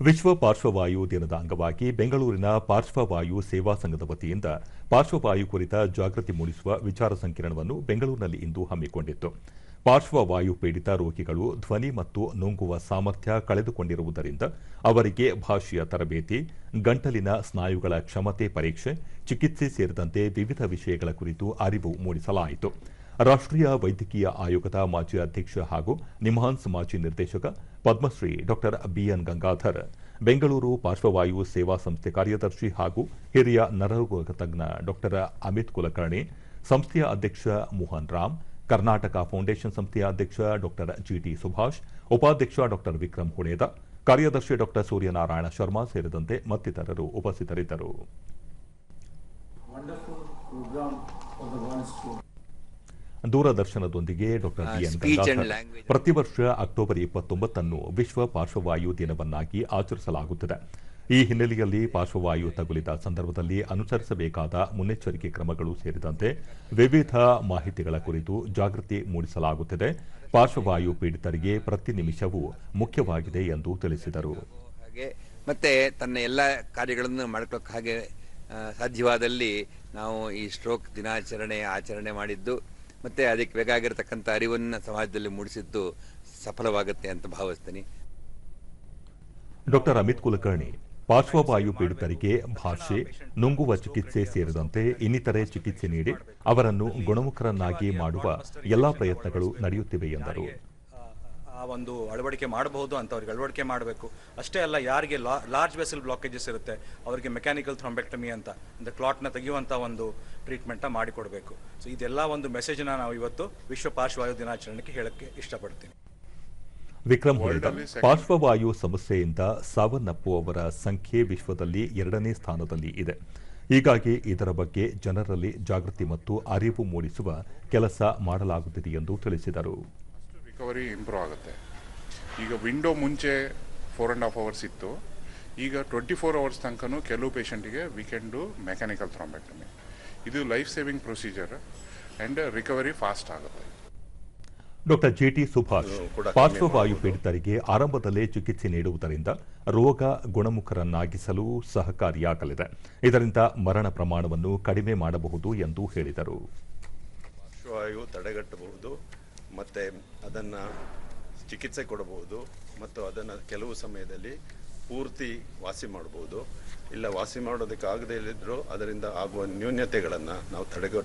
ವಿಶ್ವ ಪಾರ್ಶ್ವವಾಯು ದಿನದ ಅಂಗವಾಗಿ ಬೆಂಗಳೂರಿನ ಪಾರ್ಶ್ವವಾಯು ಸೇವಾ ಸಂಘದ ವತಿಯಿಂದ ಪಾರ್ಶ್ವವಾಯು ಕುರಿತ ಜಾಗೃತಿ ಮೂಡಿಸುವ ವಿಚಾರ ಸಂಕಿರಣವನ್ನು ಬೆಂಗಳೂರಿನಲ್ಲಿ ಇಂದು ಹಮ್ಮಿಕೊಂಡಿತ್ತು. ಪಾರ್ಶ್ವವಾಯು ಪೀಡಿತ ರೋಗಿಗಳು ಧ್ವನಿ ಮತ್ತು ನುಂಗುವ ಸಾಮರ್ಥ್ಯ ಕಳೆದುಕೊಂಡಿರುವುದರಿಂದ ಅವರಿಗೆ ಭಾಷೆಯ ತರಬೇತಿ, ಗಂಟಲಿನ ಸ್ನಾಯುಗಳ ಕ್ಷಮತೆ ಪರೀಕ್ಷೆ, ಚಿಕಿತ್ಸೆ ಸೇರಿದಂತೆ ವಿವಿಧ ವಿಷಯಗಳ ಕುರಿತು ಅರಿವು ಮೂಡಿಸಲಾಯಿತು. ರಾಷ್ಟ್ರೀಯ ವೈದ್ಯಕೀಯ ಆಯೋಗದ ಮಾಜಿ ಅಧ್ಯಕ್ಷ ಹಾಗೂ ನಿಮ್ಹಾನ್ಸ್ ಮಾಜಿ ನಿರ್ದೇಶಕ ಪದ್ಮಶ್ರೀ ಡಾ ಬಿಎನ್ ಗಂಗಾಧರ್, ಬೆಂಗಳೂರು ಪಾರ್ಶ್ವವಾಯು ಸೇವಾ ಸಂಸ್ಥೆ ಕಾರ್ಯದರ್ಶಿ ಹಾಗೂ ಹಿರಿಯ ನರರೋಗ ತಜ್ಞ ಡಾ ಅಮಿತ್ ಕುಲಕರ್ಣಿ, ಸಂಸ್ಥೆಯ ಅಧ್ಯಕ್ಷ ಮೋಹನ್ ರಾಮ್, ಕರ್ನಾಟಕ ಫೌಂಡೇಶನ್ ಸಂಸ್ಥೆಯ ಅಧ್ಯಕ್ಷ ಡಾ ಜಿಟಿ ಸುಭಾಷ್, ಉಪಾಧ್ಯಕ್ಷ ಡಾ ವಿಕ್ರಮ್ ಹುಣೇದ, ಕಾರ್ಯದರ್ಶಿ ಡಾ ಸೂರ್ಯನಾರಾಯಣ ಶರ್ಮಾ ಸೇರಿದಂತೆ ಮತ್ತಿತರರು ಉಪಸ್ಥಿತರಿದ್ದರು. ದೂರದರ್ಶನದೊಂದಿಗೆ ಡಾಕ್ಟರ್ ಬಿ ಎನ್ ಗಂಗಾಧರ್ ಪ್ರತಿ ವರ್ಷ ಅಕ್ಟೋಬರ್ ಇಪ್ಪತ್ತೊಂಬತ್ತನ್ನು ವಿಶ್ವ ಪಾರ್ಶ್ವವಾಯು ದಿನವನ್ನಾಗಿ ಆಚರಿಸಲಾಗುತ್ತದೆ. ಈ ಹಿನ್ನೆಲೆಯಲ್ಲಿ ಪಾರ್ಶ್ವವಾಯು ತಗುಲಿದ ಸಂದರ್ಭದಲ್ಲಿ ಅನುಸರಿಸಬೇಕಾದ ಮುನ್ನೆಚ್ಚರಿಕೆ ಕ್ರಮಗಳು ಸೇರಿದಂತೆ ವಿವಿಧ ಮಾಹಿತಿಗಳ ಕುರಿತು ಜಾಗೃತಿ ಮೂಡಿಸಲಾಗುತ್ತಿದೆ. ಪಾರ್ಶ್ವವಾಯು ಪೀಡಿತರಿಗೆ ಪ್ರತಿ ನಿಮಿಷವೂ ಮುಖ್ಯವಾಗಿದೆ ಎಂದು ತಿಳಿಸಿದರು. ಮತ್ತೆ ತನ್ನ ಎಲ್ಲ ಕಾರ್ಯಗಳನ್ನು ಮಾಡ್ಕೊಳ್ಳೋಕೆ ಹಾಗೆ ಸಾಧ್ಯವಾದಲ್ಲಿ ನಾವು ಈ ಸ್ಟ್ರೋಕ್ ದಿನಾಚರಣೆ ಆಚರಣೆ ಮಾಡಿದ್ದು ಮತ್ತೆ ಅದಕ್ಕೆ ಬೇಕಾಗಿರ್ತಕ್ಕಂಥ ಅರಿವನ್ನು ಸಮಾಜದಲ್ಲಿ ಮೂಡಿಸಿದ್ದು ಸಫಲವಾಗುತ್ತೆ ಅಂತ ಭಾವಿಸ್ತೀನಿ. ಡಾಕ್ಟರ್ ಅಮಿತ್ ಕುಲಕರ್ಣಿ, ಪಾರ್ಶ್ವವಾಯು ಪೀಡಿತರಿಗೆ ಭಾಷೆ, ನುಂಗುವ ಚಿಕಿತ್ಸೆ ಸೇರಿದಂತೆ ಇನ್ನಿತರೆ ಚಿಕಿತ್ಸೆ ನೀಡಿ ಅವರನ್ನು ಗುಣಮುಖರನ್ನಾಗಿ ಮಾಡುವ ಎಲ್ಲಾ ಪ್ರಯತ್ನಗಳು ನಡೆಯುತ್ತಿವೆ ಎಂದರು. ಒಂದು ಅಳವಡಿಕೆ ಮಾಡಬಹುದು ಅಂತ ಅವ್ರಿಗೆ ಅಳವಡಿಕೆ ಮಾಡಬೇಕು. ಅಷ್ಟೇ ಅಲ್ಲ ಯಾರಿಗೆ ಲಾರ್ಜ್ ವೆಸಲ್ ಬ್ಲಾಕೇಜಸ್ ಇರುತ್ತೆ ಅವರಿಗೆ ಮೆಕ್ಯಾನಿಕಲ್ ಥ್ರೊಂಬೆಕ್ಟಮಿ ಅಂತ ಅಂದರೆ ಕ್ಲಾಟ್ನ ತೆಗೆಯುವಂಥ ಒಂದು ಟ್ರೀಟ್ಮೆಂಟ್ನ ಮಾಡಿಕೊಡಬೇಕು. ಸೊ ಇದೆಲ್ಲ ಒಂದು ಮೆಸೇಜನ್ನ ನಾವು ಇವತ್ತು ವಿಶ್ವ ಪಾರ್ಶ್ವವಾಯು ದಿನಾಚರಣೆಗೆ ಹೇಳಕ್ಕೆ ಇಷ್ಟಪಡ್ತೀನಿ. ವಿಕ್ರಮ್ ಹೊರಡ ಪಾರ್ಶ್ವವಾಯು ಸಮಸ್ಯೆಯಿಂದ ಸಾವನ್ನಪ್ಪುವವರ ಸಂಖ್ಯೆ ವಿಶ್ವದಲ್ಲಿ ಎರಡನೇ ಸ್ಥಾನದಲ್ಲಿ ಇದೆ. ಹೀಗಾಗಿ ಇದರ ಬಗ್ಗೆ ಜನರಲ್ಲಿ ಜಾಗೃತಿ ಮತ್ತು ಅರಿವು ಮೂಡಿಸುವ ಕೆಲಸ ಮಾಡಲಾಗುತ್ತಿದೆ ಎಂದು ತಿಳಿಸಿದರು. ರಿಕವರಿ ಇಂಪ್ರೂವ್ ಆಗುತ್ತೆ. ಈಗ ವಿಂಡೋ ಮುಂಚೆ ಫೋರ್ ಆ್ಯಂಡ್ ಹಾಫ್ ಅವರ್ಸ್ ಇತ್ತು. ಈಗ ಟ್ವೆಂಟಿ ಫೋರ್ ಅವರ್ಸ್ ತನಕನೂ ಕೆಲವು ಪೇಷಂಟಿಗೆ ವೀಕೆಂಡು ಮೆಕ್ಯಾನಿಕಲ್ ಥ್ರಾಂಬೆಕ್ಟಮಿ ಇದು life saving procedure and recovery fast ಆಗುತ್ತೆ. ಡಾಕ್ಟರ್ ಜಿಟಿ ಸುಭಾಷ್ ಪಾರ್ಶ್ವವಾಯು ಪೀಡಿತರಿಗೆ ಆರಂಭದಲ್ಲೇ ಚಿಕಿತ್ಸೆ ನೀಡುವುದರಿಂದ ರೋಗ ಗುಣಮುಖರನ್ನಾಗಿಸಲು ಸಹಕಾರಿಯಾಗಲಿದೆ. ಇದರಿಂದ ಮರಣ ಪ್ರಮಾಣವನ್ನು ಕಡಿಮೆ ಮಾಡಬಹುದು ಎಂದು ಹೇಳಿದರು. ಪಾರ್ಶ್ವವಾಯು ತಡೆಗಟ್ಟಬಹುದು. ಮತ್ತು ಅದನ್ನು ಚಿಕಿತ್ಸೆ ಕೊಡಬಹುದು ಮತ್ತು ಅದನ್ನು ಕೆಲವು ಸಮಯದಲ್ಲಿ ಪೂರ್ತಿ ವಾಸಿ ಮಾಡಬಹುದು. ಇಲ್ಲ, ವಾಸಿ ಮಾಡೋದಕ್ಕೆ ಆಗದೇ ಇದ್ದರೂ ಅದರಿಂದ ಆಗುವ ನ್ಯೂನ್ಯತೆಗಳನ್ನು ನಾವು ತಡೆಗಟ್ಟ